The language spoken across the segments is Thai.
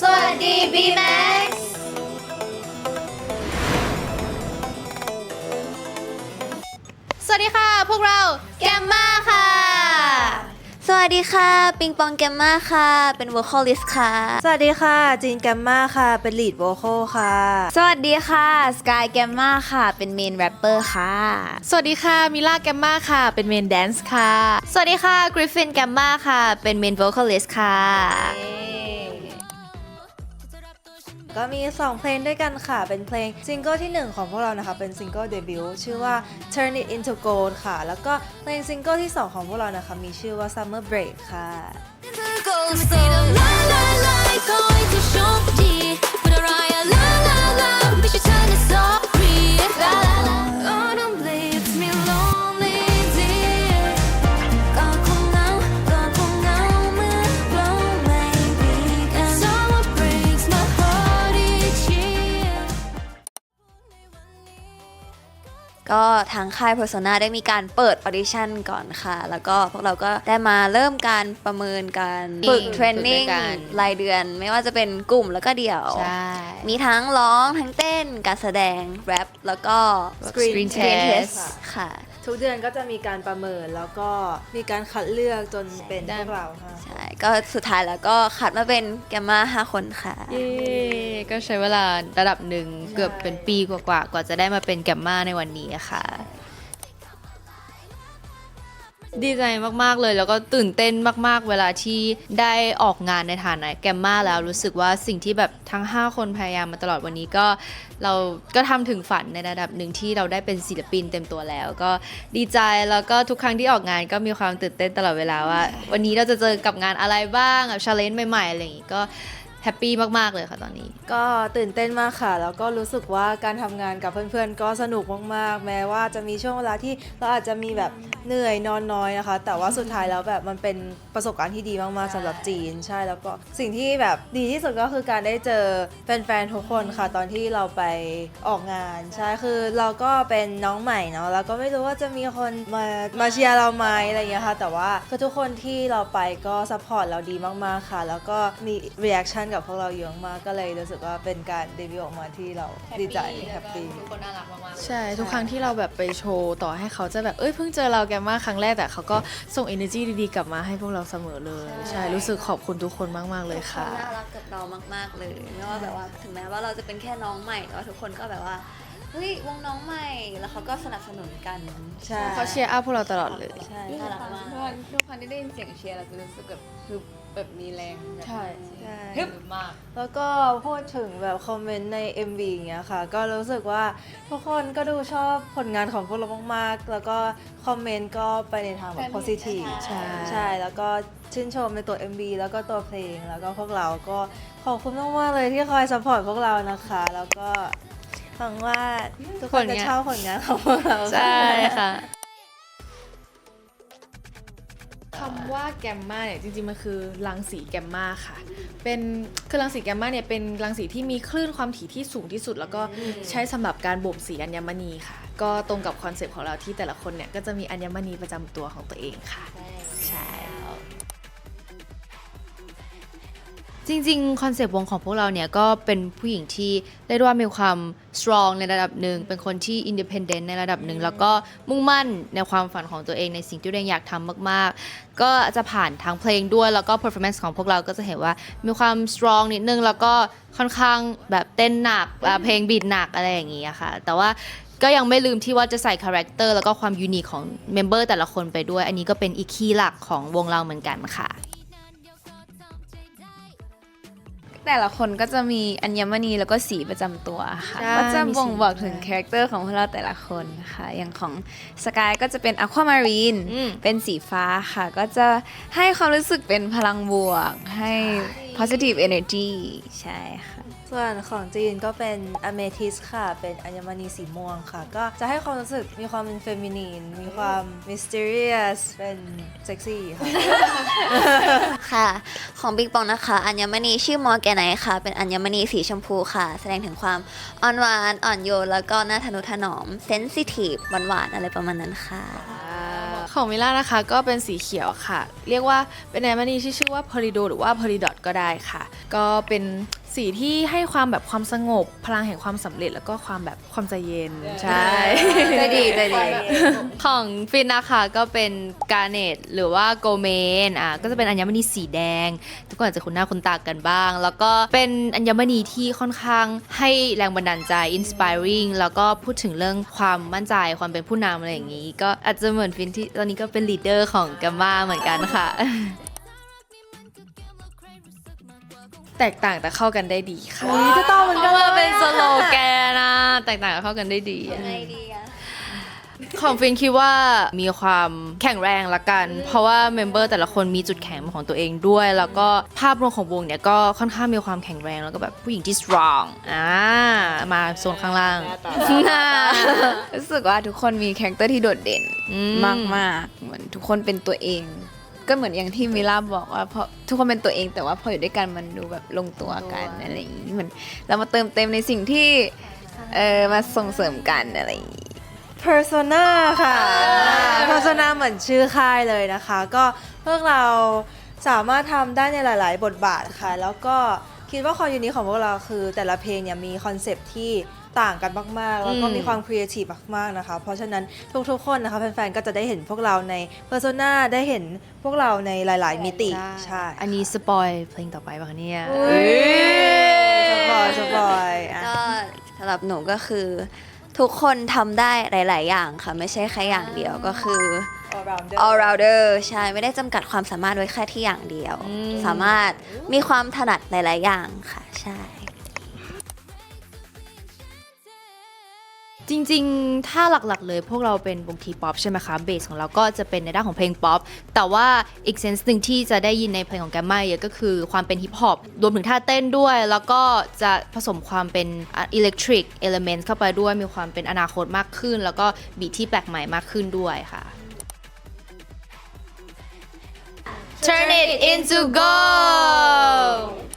สวัสดี B Max สวัสดีค่ะ พวกเราแกมมาค่ะ สวัสดีค่ะ ปิงปองแกมมาค่ะ เป็น vocalist ค่ะ สวัสดีค่ะ จีนแกมมาค่ะ เป็น lead vocal ค่ะ สวัสดีค่ะสกายแกมมาค่ะ เป็น main rapper ค่ะ สวัสดีค่ะมิล่าแกมมาค่ะ เป็นเมนแดนซ์ค่ะ สวัสดีค่ะกริฟฟินแกมมาค่ะ เป็น main vocalist ค่ะ ก็มี 2 เพลงด้วยกันค่ะ เป็นเพลงซิงเกิลที่ 1 ของพวกเรานะคะ เป็นซิงเกิลเดบิวต์ชื่อว่า Turn It Into Gold ค่ะ แล้วก็เพลงซิงเกิลที่ 2 ของพวกเรานะคะ มีชื่อว่า Summer Break ค่ะ ก็ทางค่าย Persona ได้มีการเปิดออดิชั่นก่อนค่ะ แล้วก็พวกเราก็ได้มาเริ่มการประเมินการฝึกฝึกเทรนนิ่งด้วยกัน รายเดือน ไม่ว่าจะเป็นกลุ่มแล้วก็เดี่ยว ใช่ มีทั้งร้องทั้งเต้นการแสดง แรปแล้วก็ Screen Screen test test ค่ะ ทุกเดือนก็จะมีการประเมินแล้วก็มีการคัดเลือกจนเป็นได้พวกเราค่ะ ใช่ ก็สุดท้ายแล้วก็คัดมาเป็นแกมมาห้าคนค่ะ เย้ก็ใช้เวลาระดับหนึ่งเกือบเป็นปีกว่าๆกว่าจะได้มาเป็นแกมมาในวันนี้ค่ะ ดีใจมากๆเลย แล้วก็ตื่นเต้นมากๆ เวลาที่ได้ออกงานในฐานะแกมมาแล้วรู้สึกว่าสิ่งที่แบบทั้ง 5 คนพยายามมาตลอดวันนี้ก็เราก็ทำถึงฝันในระดับหนึ่งที่เราได้เป็นศิลปินเต็มตัวแล้ว ก็ดีใจแล้วก็ทุกครั้งที่ออกงานก็มีความตื่นเต้นตลอดเวลาว่า วันนี้เราจะเจอกับงานอะไรบ้างกับชาเลนจ์ใหม่ๆอะไรอย่างงี้ก็ แฮปปี้มาก ๆ เลยค่ะตอนนี้ ก็ตื่นเต้นมากค่ะ แล้วก็รู้สึกว่าการทำงานกับเพื่อนๆ ก็สนุกมากๆ แม้ว่าจะมีช่วงเวลาที่เราอาจจะมีแบบเหนื่อยนอนน้อยนะคะ แต่ว่าสุดท้ายแล้วแบบมันเป็นประสบการณ์ที่ดีมากๆสำหรับจีนใช่แล้วก็สิ่งที่แบบดีที่สุดก็คือการได้เจอแฟนๆทุกคนค่ะ ตอนที่เราไปออกงานใช่คือเราก็เป็นน้องใหม่เนาะแล้วก็ไม่รู้ว่าจะมีคนมามาเชียร์เราไหมอะไรอย่างเงี้ยค่ะแต่ว่าคือทุกคนที่เราไปก็ซัพพอร์ตเราดีมากๆค่ะ แล้วก็มี reaction กับพวกเราเยอะมากก็เลยรู้สึกว่าเป็นการเดบิวต์ออกมาที่เราดีใจแฮปปี้ทุกคนน่ารักมากๆใช่ทุกครั้งที่เราแบบไปโชว์ต่อให้เขาจะแบบเอ้ยเพิ่งเจอเราแกมมาครั้งแรกแต่เขาก็ส่ง energy ดีๆกลับมาให้พวกเราเสมอเลย ใช่รู้สึกขอบคุณทุกคนมากๆเลยค่ะน่ารักกับเรามาก ๆเลยไม่ว่าแบบว่าถึงแม้ว่าเราจะเป็นแค่น้องใหม่แต่ว่าทุกคนก็แบบว่าเฮ้ยวงน้องใหม่ แล้วเขาก็สนับสนุนกันใช่เขาเชียร์อัพพวกเราตลอดเลยใช่น่ารักมากทุกวันทุกครั้งที่ได้ยินเสียงเชียร์เราจะรู้สึกแบบฮึบ แบบมีแรงแบบใช่ ใช่ ฮึบมาก แล้วก็พูดถึงแบบคอมเมนต์ใน MV อย่างเงี้ยค่ะ ก็รู้สึกว่าทุกคนก็ดูชอบผลงานของพวกเรามากๆ แล้วก็คอมเมนต์ก็ไปในทางแบบ positive ใช่ ใช่ แล้วก็ชื่นชมในตัว MV แล้วก็ตัวเพลง แล้วก็พวกเราก็ขอบคุณมากๆเลยที่คอยสปอร์ตพวกเรานะคะ แล้วก็หวังว่าทุกคนจะผลงานชอบผลงานของพวกเรา ใช่ค่ะ คำว่าแกมมาเนี่ยจริงๆมันคือรังสีแกมมาค่ะ เป็นคือรังสีแกมมาเนี่ยเป็นรังสีที่มีคลื่นความถี่ที่สูงที่สุด แล้วก็ใช้สำหรับการบ่มสีอัญมณีค่ะ ก็ตรงกับคอนเซปต์ของเราที่แต่ละคนเนี่ยก็จะมีอัญมณีประจำตัวของตัวเองค่ะ จริงๆ คอนเซปต์วงของพวกเราเนี่ยก็เป็นผู้หญิงที่เรียกว่ามีความ strong ในระดับหนึ่ง เป็นคนที่ independent ในระดับหนึ่ง แล้วก็มุ่งมั่นในความฝันของตัวเองในสิ่งที่ตัวเองอยากทำมากๆ ก็จะผ่านทางเพลงด้วยแล้วก็ performance ของพวกเราก็จะเห็นว่ามีความ strong นิดนึง แล้วก็ค่อนข้างแบบเต้นหนักเพลงบีดหนักอะไรอย่างงี้ค่ะ แต่ว่าก็ยังไม่ลืมที่ว่าจะใส่คาแรคเตอร์แล้วก็ความยูนิคของเมมเบอร์แต่ละคนไปด้วย อันนี้ก็เป็นอีกคีย์หลักของวงเราเหมือนกันค่ะ แต่ละคนก็จะมีอัญมณีแล้วก็สีประจำตัวค่ะ ใช่ก็จะมีสีบ่งบอกถึงคาแรคเตอร์ของพวกเราแต่ละคนค่ะ อย่างของสกายก็จะเป็นอความารีนอืม เป็นสีฟ้าค่ะ ก็จะให้ความรู้สึกเป็นพลังบวก ให้ positive energy ใช่ค่ะ ส่วนของจีนก็เป็นอเมทิสค่ะ เป็นอัญมณีสีม่วงค่ะ ก็จะให้ความรู้สึกมีความเป็นเฟมินีน มีความมิส t ต r รียสเป็นเซ็กซี่ค่ะ ค่ะ ของบิ๊กปองนะคะ อัญมณีชื่อมอร์แกไนค่ะ เป็นอัญมณีสีชมพูค่ะ แสดงถึงความอ่อนหวาน อ่อนโยน แล้วก็น่าทนุถนอมเซนซิทีฟหวานๆอะไรประมาณนั้นค่ะ ของมิล่านะคะก็เป็นสีเขียวค่ะ เรียกว่าเป็นแอมนีที่ชื่อว่าพอลิโดหรือว่าพอลิดอทก็ได้ค่ะ ก็เป็น สีที่ให้ความแบบความสงบ พลังแห่งความสำเร็จแล้วก็ความแบบความใจเย็นใช่ ใจดีใจดี ของฟินนะคะก็เป็นกาเนตหรือว่าโกเมนอะก็จะเป็นอัญมณีสีแดง ทุกคนอาจจะคุ้นหน้าคุ้นตากันบ้าง แล้วก็เป็นอัญมณีที่ค่อนข้างให้แรงบันดาลใจ inspiring แล้วก็พูดถึงเรื่องความมั่นใจความเป็นผู้นำอะไรอย่างนี้ ก็อาจจะเหมือนฟินที่ตอนนี้ก็เป็น leader ของกัมมาเหมือนกันค่ะ แตกต่างแต่เข้ากันได้ดีค่ะอุ๊ยจะต้องเหมือนเพกันราะเลว่ายเป็นสโลแกนนะแตกต่างกันเข้ากันได้ดีอะไงดีอะ ของฟินคิดว่ามีความแข็งแรงละกัน เพราะว่าเมมเบอร์แต่ละคนมีจุดแข็งของตัวเองด้วย แล้วก็ภาพรวมของวงเนี่ยก็ค่อนข้างมีความแข็งแรงแล้วก็แบบผู้หญิงที่ strong อ่ามาโซนข้างล่างรู้สึกว่าทุกคนมีคาแรคเตอร์ที่โดดเด่นอืม มากๆ เหมือนทุกคนเป็นตัวเอง ก็เหมือนอย่างที่มิลาบอกว่าเพราะทุกคนเป็นตัวเองแต่ว่าพออยู่ด้วยกันมันดูแบบลงตัวกันอะไรอย่างนี้เหมือนเรามาเติมเต็มในสิ่งที่เออมาส่งเสริมกันอะไรอย่างนี้ Persona ค่ะ Persona เหมือนชื่อค่ายเลยนะคะ ก็พวกเราสามารถทำได้ในหลาย ๆ บทบาทค่ะ แล้วก็คิดว่าความยูนิคของพวกเราคือแต่ละเพลงเนี่ยมีคอนเซปต์ที่ ต่างกันมากๆ แล้วก็อืมมีความครีเอทีฟมากๆนะคะ เพราะฉะนั้นทุกๆคนนะคะแฟนๆ ก็จะได้เห็นพวกเราใน Persona ได้เห็นพวกเราในหลายๆ มิติ ใช่ อันนี้สปอยเพลงต่อไปป่ะคะเนี่ยสปอยสปอยอะก็สำหรับหนูก็คือ ทุกคนทำได้หลาย ๆ อย่างค่ะ ไม่ใช่แค่อย่าง dio ก็คือ all rounder ใช่ ไม่ได้จำกัดความสามารถไว้แค่ที่อย่างเดียวอืมสามารถมีความถนัดหลาย ๆ อย่างค่ะ ใช่ จริงๆ ถ้าหลักๆ เลยพวกเราเป็นวงทีป๊อปใช่ไหมคะเบสของเราก็จะเป็นในด้านของเพลงป๊อปแต่ว่าอีกเซนส์หนึ่งที่จะได้ยินในเพลงของแกมมาเยอะก็คือความเป็นฮิปฮอปรวมถึงท่าเต้นด้วย แล้วก็จะผสมความเป็นอิเล็กทริกเอลเมนต์เข้าไปด้วยมีความเป็นอนาคตมากขึ้น แล้วก็บีทที่แปลกใหม่มากขึ้นด้วยค่ะ Turn it into gold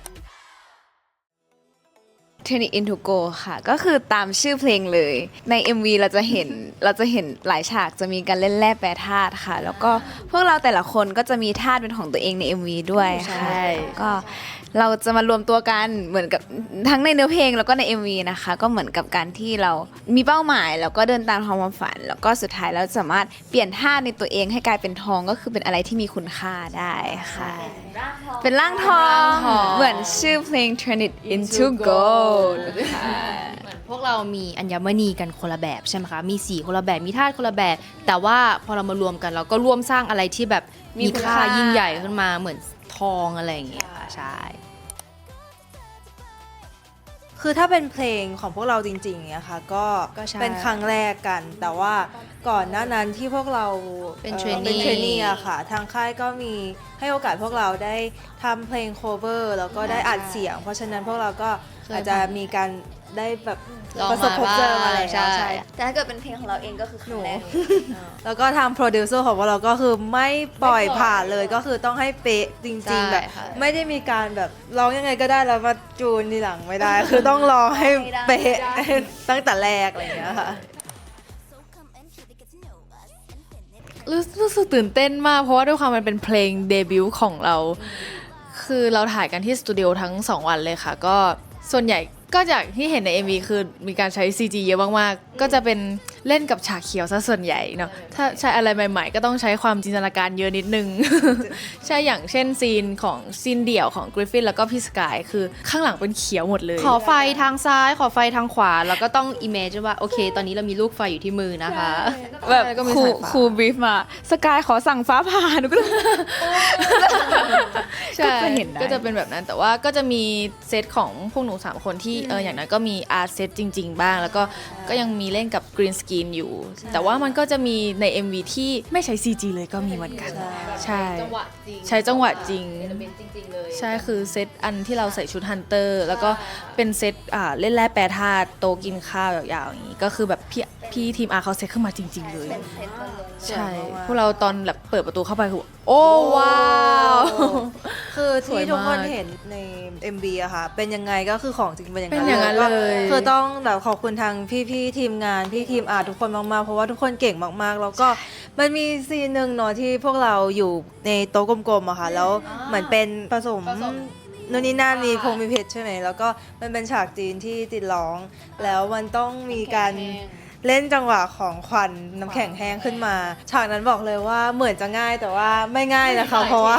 Turn it into go ค่ะ ก็คือตามชื่อเพลงเลย ใน MV เราจะเห็นเราจะเห็นหลายฉากจะมีการเล่นแร่แปรธาตุค่ะ แล้วก็พวกเราแต่ละคนก็จะมีธาตุเป็นของตัวเองใน MV ด้วยค่ะใช่ก็ เราจะมารวมตัวกันเหมือนกับทั้งในเนื้อเพลงแล้วก็ใน MV นะคะ ก็เหมือนกับการที่เรามีเป้าหมาย แล้วก็เดินตามความฝัน แล้วก็สุดท้ายเราสามารถเปลี่ยนธาตุในตัวเองให้กลายเป็นทองก็คือเป็นอะไรที่มีคุณค่าได้ค่ะ เป็นร่างทอง เหมือนชื่อเพลง Turn it into gold ค่ะเหมือนพวกเรามีอัญมณีกันคนละแบบใช่ไหมคะ มีสีคนละแบบ มีธาตุคนละแบบ แต่ว่าพอเรามารวมกันเราก็ร่วมสร้างอะไรที่แบบมีมีคุณค่าค่ายิ่งใหญ่ขึ้นมาเหมือน ทองอะไรอย่างเงี้ยค่ะใช่ คือถ้าเป็นเพลงของพวกเราจริงๆเนี่ยค่ะ ก็ก็ใช่ เป็นครั้งแรกกัน แต่ว่า ก่อนหน้านั้นที่พวกเราเป็นอ่อ trainee เป็นเทรนนี่อะค่ะ ทางค่ายก็มีให้โอกาสพวกเราได้ทำเพลงโคเวอร์แล้วก็ได้อัดเสียง เพราะฉะนั้นพวกเราก็เคยอาจจะมีการได้แบบลองประสบพบเจอมาแล้วใช่ ใช่แต่ถ้าเกิดเป็นเพลงของเราเองก็คือครั้งแรกเลยแล้วก็ทางโปรดิวเซอร์ของพวกเราก็คือไม่ปล่อยผ่านเลยก็คือต้องให้เป๊ะจริง ๆ แบบใช่ค่ะ ไม่ได้มีการแบบร้องยังไงก็ได้แล้วมาจูนทีหลังไม่ได้ คือต้องร้องให้เป๊ะตั้งแต่แรกอะไรอย่างเงี้ยค่ะ รู้รู้สึกตื่นเต้นมากเพราะว่าด้วยความมันเป็นเพลงเดบิวต์ของเรา คือเราถ่ายกันที่สตูดิโอทั้ง 2 วันเลยค่ะ ก็ส่วนใหญ่ก็จากที่เห็นใน MV คือมีการใช้ CG เยอะมากๆ ก็จะเป็น เล่นกับฉากเขียวซะส่วนใหญ่เนาะถ้าใช้อะไรใหม่ ๆ ก็ต้องใช้ความจินตนาการเยอะนิดนึง ใช่อย่างเช่นซีนของซีนเดี่ยวของกริฟฟินแล้วก็พี่สกายคือข้างหลังเป็นเขียวหมดเลย ขอไฟทางซ้าย ขอไฟทางขวา แล้วก็ต้องอิมเมจว่าโอเค ตอนนี้เรามีลูกไฟอยู่ที่มือนะคะแบบก็มีครูสายฟ้าครูบรีฟมาสกายขอสั่งฟ้าผ่าหนูก็เลยใช่ก็จะเห็นได้ก็จะเป็นแบบนั้นแต่ว่าก็จะมีเซตของพวกหนู 3 คนที่เอออย่างนั้นก็มีอาร์ตเซตจริง ๆ บ้าง แล้วก็ก็ยังมีเล่นกับกรีนสกรีนอยู่ แต่ว่ามันก็จะมีใน MV ที่ไม่ใช้ CG เลยก็มีเหมือนกัน ใช่ จังหวะจริงใช้จังหวะจริง เอลเมนต์จริงๆเลย ใช่คือเซตอันที่เราใส่ชุดฮันเตอร์ แล้วก็เป็นเซตอ่าเล่นแร่แปรธาตุโตะกินข้าวยาวๆอย่างนี้ ก็คือแบบพี่พี่ทีมอาร์เขาเซตขึ้นมาจริง ๆ เลยใช่ พวกเราตอนแบบเปิดประตูเข้าไปคือโอ้ว้าว คือสวยที่ทุกคนมากเห็นใน MV อะค่ะ เป็นยังไงก็คือของจริงเป็นอย่างเป็นอย่างนั้นก็เลย คือต้องแบบขอบคุณทางพี่ๆทีมงานพี่ทีมอาร์ตทุกคนมากๆ เพราะว่าทุกคนเก่งมากๆ แล้วก็มันมีซีนหนึ่งเนาะที่พวกเราอยู่ในโต๊ะกลมๆอะค่ะ แล้วเหมือนเป็นผสม นู่นนี่นั่นมีพงมีเพชรใช่ไหม แล้วก็มันเป็นฉากจีนที่ติดร้อง แล้วมันต้องมีการ เล่นจังหวะของควันน้ำแข็งแห้งขึ้นมา ฉากนั้นบอกเลยว่าเหมือนจะง่ายแต่ว่าไม่ง่ายนะคะ เพราะว่า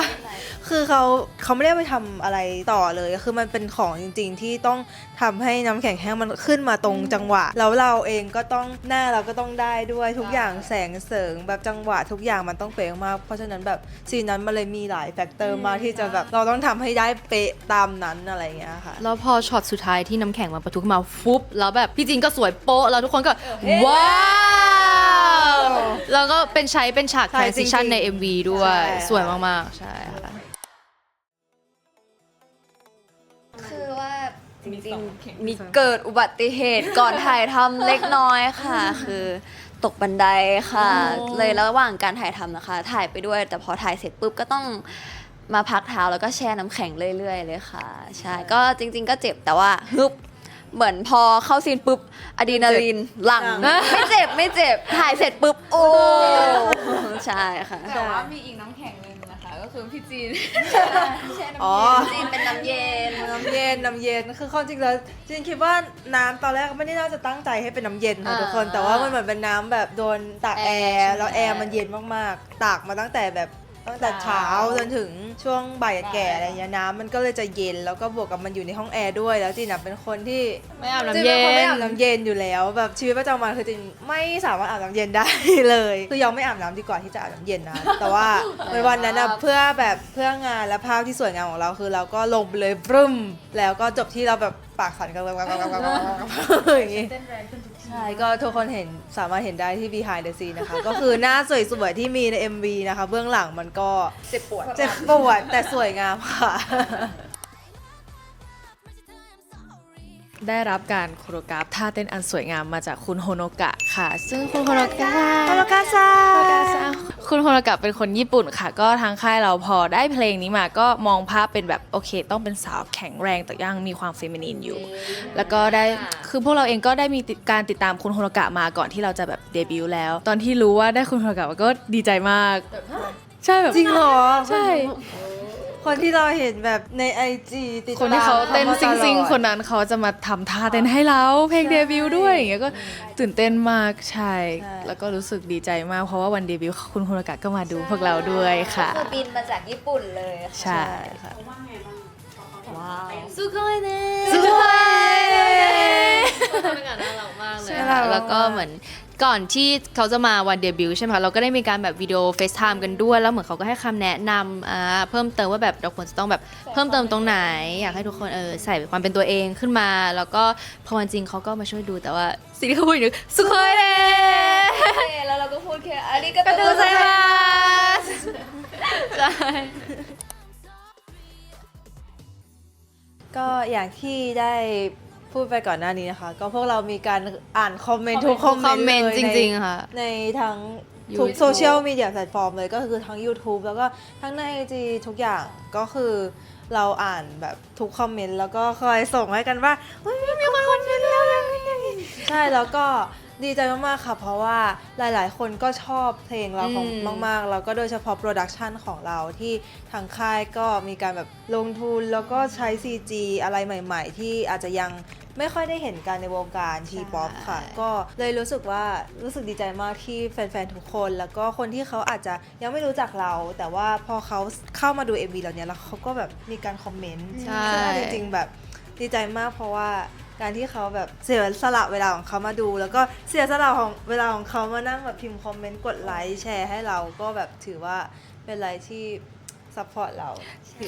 คือเขาเขาไม่ได้ไปทำอะไรต่อเลย คือมันเป็นของจริง ๆ ที่ต้องทำให้น้ำแข็งแห้งมันขึ้นมาตรงจังหวะ แล้วเราเองก็ต้องหน้าเราก็ต้องได้ด้วยทุกอย่างแสงเสริงแบบจังหวะทุกอย่างมันต้องเป๊ะมาก เพราะฉะนั้นแบบซีนนั้นมันเลยมีหลายแฟกเตอร์มากที่จะแบบเราต้องทำให้ได้เป๊ะตามนั้นอะไรอย่างเงี้ยค่ะ แล้วพอช็อตสุดท้ายที่น้ำแข็งมันปะทุขึ้นมาฟุบแล้วแบบพี่จินก็สวยโป๊ะแล้วทุกคนก็ว้าวแล้วก็เป็นใช้เป็นฉากใช่ transition จริงๆใน MV ด้วยใช่ค่ะสวยมากๆ ใช่ค่ะ คือว่าจริงๆมีเกิดอุบัติเหตุก่อนถ่ายทำเล็กน้อยค่ะ คือตกบันไดค่ะเลยระหว่างการถ่ายทำนะคะ ถ่ายไปด้วย แต่พอถ่ายเสร็จปุ๊บก็ต้องมาพักเท้าแล้วก็แช่น้ำแข็งเรื่อย ๆ เลยค่ะ ใช่ก็จริง ๆ ก็เจ็บแต่ว่าฮึบเหมือนพอเข้าซีนปุ๊บอะดรีนาลีนหลังหลังไม่เจ็บไม่เจ็บถ่ายเสร็จปุ๊บโอ้ใช่ค่ะ แต่ว่ามีอีกน้ำแข็งห นึ่งนะคะก็คือพี่จีนอ๋อ จีนเป็นน้ำเย็น น้ำเย็นน้ำเย็นคือความจริงแล้วจริงคิดว่าน้ำตอนแรกไม่ได้น่าจะตั้งใจให้เป็นน้ำเย็นค่ะอ่าทุกคน แต่ว่ามันเหมือนเป็นน้ำแบบโดนตากแอแอร์ร์ใช่ไหม แล้วแอร์มันเย็นมากๆ ตากมาตั้งแต่แบบ ตั้งแต่เช้าจนถึงช่วงบ่ายแก่อะไรเงี้ยน้ำมันก็เลยจะเย็นแล้วก็บวกกับมันอยู่ในห้องแอร์ด้วยแล้วจีนอะเป็นคนที่ไม่อาบน้ำจีนเย็เป็นคนไม่นอาบน้ำเย็นอยู่แล้วแบบชีวิตประจำวันคือจีนไม่สามารถอาบน้ำเย็นได้เลยคือยอมไม่อาบน้ำดีกว่าที่จะอาบน้ำเย็นนะแต่ว่าในวันนั้นอะเพื่อแบบเพื่องานและภาพที่สวยงามของเราคือเราก็ลงไปเลยบรึ้มแล้วก็จบที่เราแบบปากสั่นกันอย่างงี้ ใช่ก็ทุกคนเห็นสามารถเห็นได้ที่ behind the scene นะคะ ก็คือหน้าสวยๆที่มีใน MV นะคะ เบื้องหลังมันก็เจ็บปวดเจ็บปวดแต่สวยงามค่ะ ได้รับการโคโรกราฟท่าเต้นอันสวยงามมาจากคุณโฮโนกะค่ะ ซึ่งคุณโฮโนกะโฮโนกะซา คุณโฮโนกะเป็นคนญี่ปุ่นค่ะ ก็ทางค่ายเราพอได้เพลงนี้มาก็มองภาพเป็นแบบโอเค ต้องเป็นสาวแข็งแรงแต่ยังมีความเฟมินีนอยู่ แล้วก็ได้คือพวกเราเองก็ได้มีติดการติดตามคุณโฮโนกะมาก่อนที่เราจะแบบเดบิวต์แล้ว ตอนที่รู้ว่าได้คุณโฮโนกะก็ดีใจมาก ใช่แบบจริงเหรอใช่ คนที่เราเห็นแบบในไอจีติดคนที่เขาเต้นตมซิงซิงตลอดๆคนนั้นเขาจะมาทำท่าเต้นให้เราเพลงเดบิวต์ด้วยอย่างเงี้ยก็ตื่นเต้นมากใช่ใช่แล้วก็รู้สึกดีใจมาก เพราะว่าวันเดบิวต์คุณคุณากะก็มาดูพวกเราด้วยค่ะ คือบินมาจากญี่ปุ่นเลยค่ะ ใช่ค่ะ ว้าว สุโกยเน่ สุโกยเขาทำเป็นงานน่ารักมากเลยใช่ค่ะน่ารักมากแล้วก็เหมือนก่อนที่เขาจะมาวันเดบิวต์ใช่ไหมคะเราก็ได้มีการแบบวิดีโอเฟซไทม์กันด้วย แล้วเหมือนเขาก็ให้คำแนะนำอ่าเพิ่มเติมว่าแบบเราควรจะต้องแบบเพิ่มเติมตรงไหน อยากให้ทุกคนเออใส่ความเป็นตัวเองขึ้นมา แล้วก็พอวันจริงเขาก็มาช่วยดูแต่ว่าสิ่งที่เขาพูดอยู่สุโกยเน่แล้วเราก็พูดแค่อาริกาก็โตดูใช่ไหมใช่ ก็อย่างที่ได้ พูดไปก่อนหน้านี้นะคะ ก็พวกเรามีการอ่านคอมเมนต์ทุกคอมคอมเมเมนนต์ต์จเลยริงในๆค่ะ ในทั้งทุก YouTube โซเชียลมีเดียแพลตฟอร์มเลยก็คือทั้ง YouTube แล้วก็ทั้งใน IG ทุกอย่างก็คือเราอ่านแบบทุกคอมเมนต์แล้วก็คอยส่งให้กันว่าเฮ้ยมีคนคอมเมนต์แล้วยังไงใช่แล้วก็ ดีใจมากๆค่ะ เพราะว่าหลายๆ คนก็ชอบเพลงเราของอืมมากๆ แล้วก็โดยเฉพาะโปรดักชันของเราที่ทางค่ายก็มีการแบบลงทุนแล้วก็ใช้ CG อะไรใหม่ ๆ ที่อาจจะยังไม่ค่อยได้เห็นกันในวงการทีป๊อปค่ะ ก็เลยรู้สึกว่ารู้สึกดีใจมากที่แฟน ๆ ทุกคน แล้วก็คนที่เขาอาจจะยังไม่รู้จักเรา แต่ว่าพอเขาเข้ามาดู MV เราเนี้ยแล้วเขาก็แบบมีการคอมเมนต์ใช่ซึ่งเอาจริงๆแบบ ดีใจมากเพราะว่าการที่เขาแบบเสียสละเวลาของเขามาดู แล้วก็เสียสละของเวลาของเขามานั่งแบบพิมพ์คอมเมนต์กดไลค์แชร์ให้เราก็แบบถือว่าเป็นอะไรที่ซัพพอร์ตเรา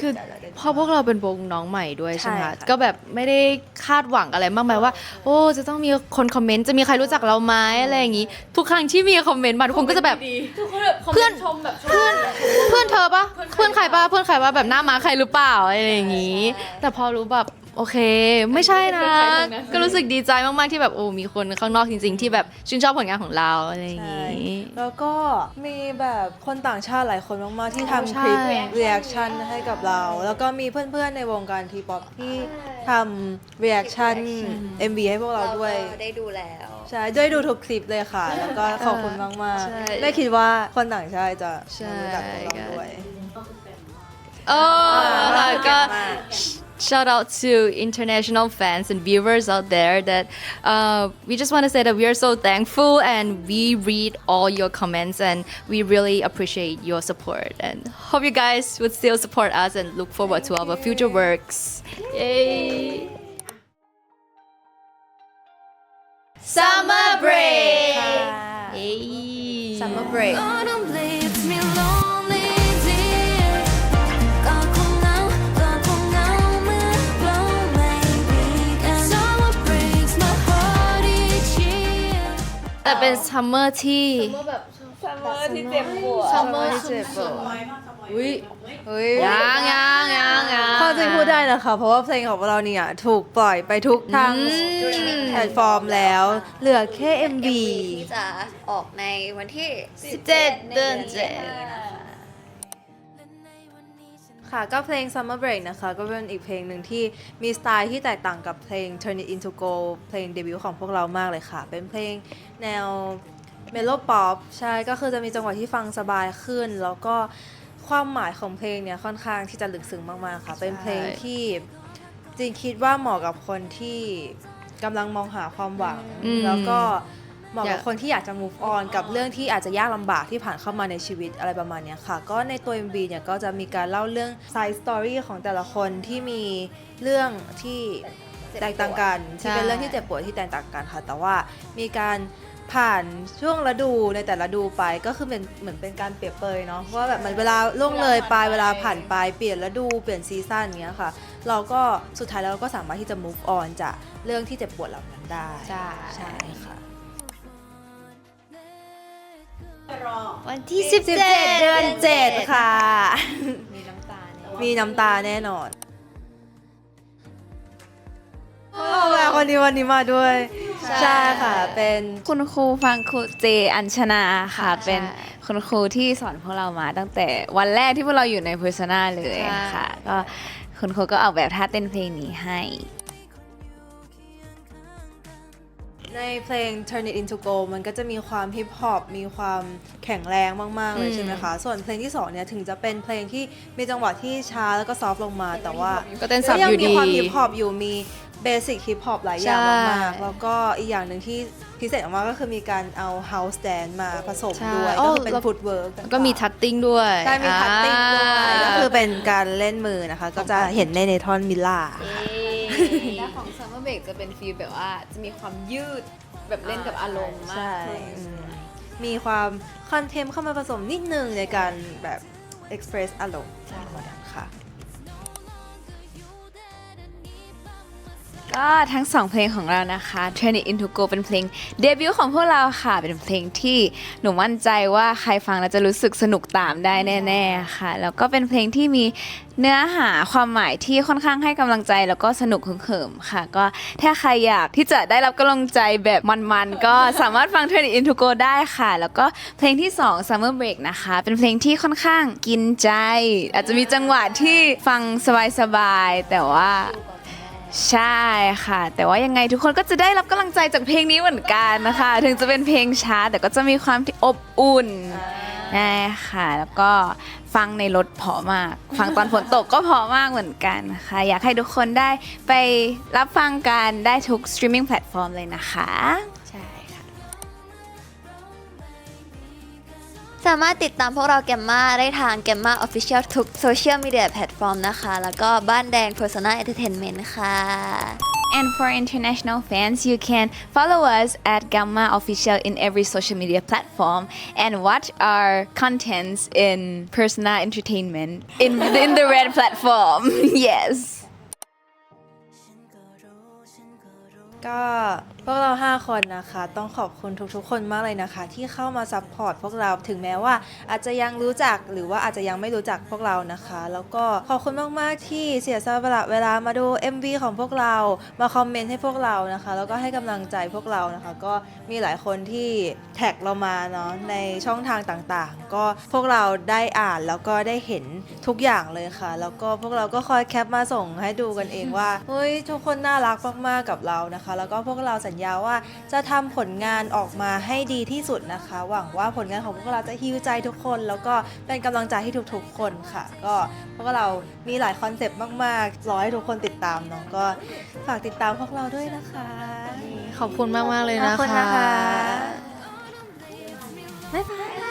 คือถืใจได้ดีเพราะพวกเราเป็นวงน้องใหม่ด้วยใช่ไหมใช่คะค่ะก็แบบไม่ได้คาดหวังอะไรมากมายว่า โอ้จะต้องมีคนคอมเมนต์จะมีใครรู้จักเราไหมอะไรอย่างนี้ ทุกครั้งที่มีคอมเมนต์มาทุกคนก็จะแบบเพื่อนเพื่อนเพื่อนเธอปะเพื่อนใครปะเพื่อนใครปะแบบหน้าม้าใครหรือเปล่าอะไรอย่างนี้ แต่พอรู้แบบ โอเค ไม่ใช่นะ ก็รู้สึกดีใจมากๆที่แบบโอ้มีคนข้างนอกจริง ๆ ที่แบบชื่นชอบผลงานของเราอะไรอย่างใช่งี้แล้วก็มีแบบคนต่างชาติหลายคนมากๆที่ทำใช่คลิป reaction ให้กับเรา แล้วก็มีเพื่อนๆในวงการทีป๊อปที่ทำ reaction MV ให้พวกเราด้วยก็ได้ดูแล้วใช่ด้วยดูทุกคลิปเลยค่ะ แล้วก็ขอบคุณมากใช่ๆไม่คิดว่าคนต่างชาติจะใช่รู้จักพวกเราด้วยโอ้ค่ะก็มาก shout out to international fans and viewers out there that uh, we just want to say that we are so thankful and we read all your comments and we really appreciate your support. And hope you guys would still support us and look forward to our future works. Yay! Summer break! Yay. summer break แต่เป็นซัมเมอร์ที่ ซัมเมอร์ที่เจ็บปวดซัมเมอร์ที่เจ็บปวด อุ้ยเฮ้ยยังยังยังยัง ข้อจริงพูดได้นะคะ เพราะว่าเพลงของเราเนี่ย ถูกปล่อยไปทุกทางอืม แพลตฟอร์มแล้ว เหลือแค่ MV ที่จะออกในวันที่ 17 เดือนเจ็ดค่ะ ก็เพลง Summer Break นะคะ ก็เป็นอีกเพลงหนึ่งที่มีสไตล์ที่แตกต่างกับเพลง Turn It Into Gold เพลงเดบิวต์ของพวกเรามากเลยค่ะ เป็นเพลงแนวเมโลป๊อปใช่ก็คือจะมีจังหวะที่ฟังสบายขึ้น แล้วก็ความหมายของเพลงเนี่ยค่อนข้างที่จะลึกซึ้งมากๆค่ะ เป็นเพลงที่จริงคิดว่าเหมาะกับคนที่กำลังมองหาความหวังอืมแล้วก็ เหมาะอยากับกคนที่อยากจะ move on กับเรื่องที่อาจจะยากลำบากที่ผ่านเข้ามาในชีวิตอะไรประมาณเนี้ยค่ะ ก็ในตัว MV เนี่ยก็จะมีการเล่าเรื่อง side story ของแต่ละคนที่มีเรื่องที่แตกต่างกันใช่ที่เป็นเรื่องที่เจ็บปวดที่แตกต่างกันค่ะ แต่ว่ามีการผ่านช่วงฤดูในแต่ละฤดูไปก็คือเป็นเหมือนเป็นการเปรียบเปรยเนาะว่าแบบมันเวลาล่วงเลยไปเวลาผ่านไปเปลี่ยนฤดูเปลี่ยนซีซั่นอย่างเงี้ยค่ะ เราก็สุดท้ายแล้วเราก็สามารถที่จะ move on จากเรื่องที่เจ็บปวดเหล่านั้นได้ใช่ใช่ ค่ะวันที่17 เดือน 7 ค่ะ มีน้ำตามีน้ำตาแน่นอนเอาแม่คนนี้วันนี้มาด้วยใช่ค่ะ เป็นคุณครูฟังครูเจอัญชนาค่ะ ใช่เป็นคุณครูที่สอนพวกเรามาตั้งแต่วันแรกที่พวกเราอยู่ใน Persona เลยใช่ค่ะ ก็คุณครูก็ออกแบบท่าเต้นเพลงนี้ให้ ในเพลง Turn It Into Gold มันก็จะมีความฮิปฮอปมีความแข็งแรงมาก ๆ เลยอืมใช่ไหมคะ ส่วนเพลงที่2เนี่ยถึงจะเป็นเพลงที่มีจังหวะที่ช้าแล้วก็ซอฟต์ลงมา แต่ว่าก็เต้นสับยัอยู่มีดีความฮิปฮอปอยู่มีเบสิกฮิปฮอปหลายอย่างใช่มากๆแล้วก็อีกอย่างหนึ่งที่พิเศษออกมาก็คือมีการเอา house dance มาผสมใช่ด้วยโอ้ก็คือเป็นแล้วฟุตเวิร์กก็มีทัตติ้งด้วยใช่มีคัตติ้งด้วยอ่าก็คือเป็นการเล่นมือนะคะ ก็จะเห็นในในท่อนมิลล่า และของ Summer Break จะเป็นฟีลแบบว่า จะมีความยืดแบบเล่นกับอารมณ์มากใช่ขึ้น อืมมีความคอนเทมเข้ามาผสมนิดนึงในการแบบ express อารมณ์ประมาณนั้นค่ะ ก็ทั้งสองเพลงของเรานะคะ Turn It Into Go เป็นเพลงเดบิวต์ของพวกเราค่ะ เป็นเพลงที่หนูมั่นใจว่าใครฟังแล้วจะรู้สึกสนุกตามได้แน่ๆค่ะ แล้วก็เป็นเพลงที่มีเนื้อหาความหมายที่ค่อนข้างให้กำลังใจแล้วก็สนุกเขิมค่ะ ก็ถ้าใครอยากที่จะได้รับกำลังใจแบบมันๆ ก็สามารถฟัง Turn It Into Go ได้ค่ะ แล้วก็เพลงที่2 Summer Break นะคะ เป็นเพลงที่ค่อนข้างกินใจ อาจจะมีจังหวะที่ฟังสบายๆแต่ว่า ใช่ค่ะ แต่ว่ายังไงทุกคนก็จะได้รับกำลังใจจากเพลงนี้เหมือนกันนะคะ ถึงจะเป็นเพลงช้าแต่ก็จะมีความที่อบอุ่นนะค่ะ แล้วก็ฟังในรถเพอมาก ฟังตอนฝนตกก็เพอมากเหมือนกันค่ะอยากให้ทุกคนได้ไปรับฟังกันได้ทุกสตรีมมิ่งแพลตฟอร์มเลยนะคะใช่ค่ะ สามารถติดตามพวกเราแกมมาได้ทางแกมมาออฟฟิเชียลทุกโซเชียลมีเดียแพลตฟอร์มนะคะ แล้วก็บ้านแดง Persona Entertainment ค่ะ And for international fans, you can follow us at Gamma Official in every social media platform and watch our contents in Persona Entertainment in, in the red platform. yes. ก็พ วกเรา 5 คนนะคะ ต้องขอบคุณทุกๆ คนมากเลยนะคะ ที่เข้ามาซัพพอร์ตพวกเราถึงแม้ว่าอาจจะยังรู้จักหรือว่าอาจจะยังไม่รู้จักพวกเรานะคะ แล้วก็ขอบคุณมากๆที่เสียสละเวลามาดู MV ของพวกเรามาคอมเมนต์ให้พวกเรานะคะ แล้วก็ให้กำลังใจพวกเรานะคะ ก็มีหลายคนที่แท็กเรามาเนาะในช่องทางต่างๆ ก็พวกเราได้อ่านแล้วก็ได้เห็นทุกอย่างเลยค่ะ แล้วก็พวกเราก็คอยแคปมาส่งให้ดูกันเองว่าเฮ้ยทุกคนน่ารักมากๆกับเรานะคะ แล้วก็พวกเราสัญญาว่าจะทำผลงานออกมาให้ดีที่สุดนะคะ หวังว่าผลงานของพวกเราจะฮิวใจทุกคน แล้วก็เป็นกำลังใจให้ทุกๆคนค่ะ ก็พวกเรามีหลายคอนเซปต์มากๆรอให้ทุกคนติดตามเนาะก็ฝากติดตามพวกเราด้วยนะคะ ขอบคุณมากๆเลยขอบนะคุณคะนะคะ บ๊ายบาย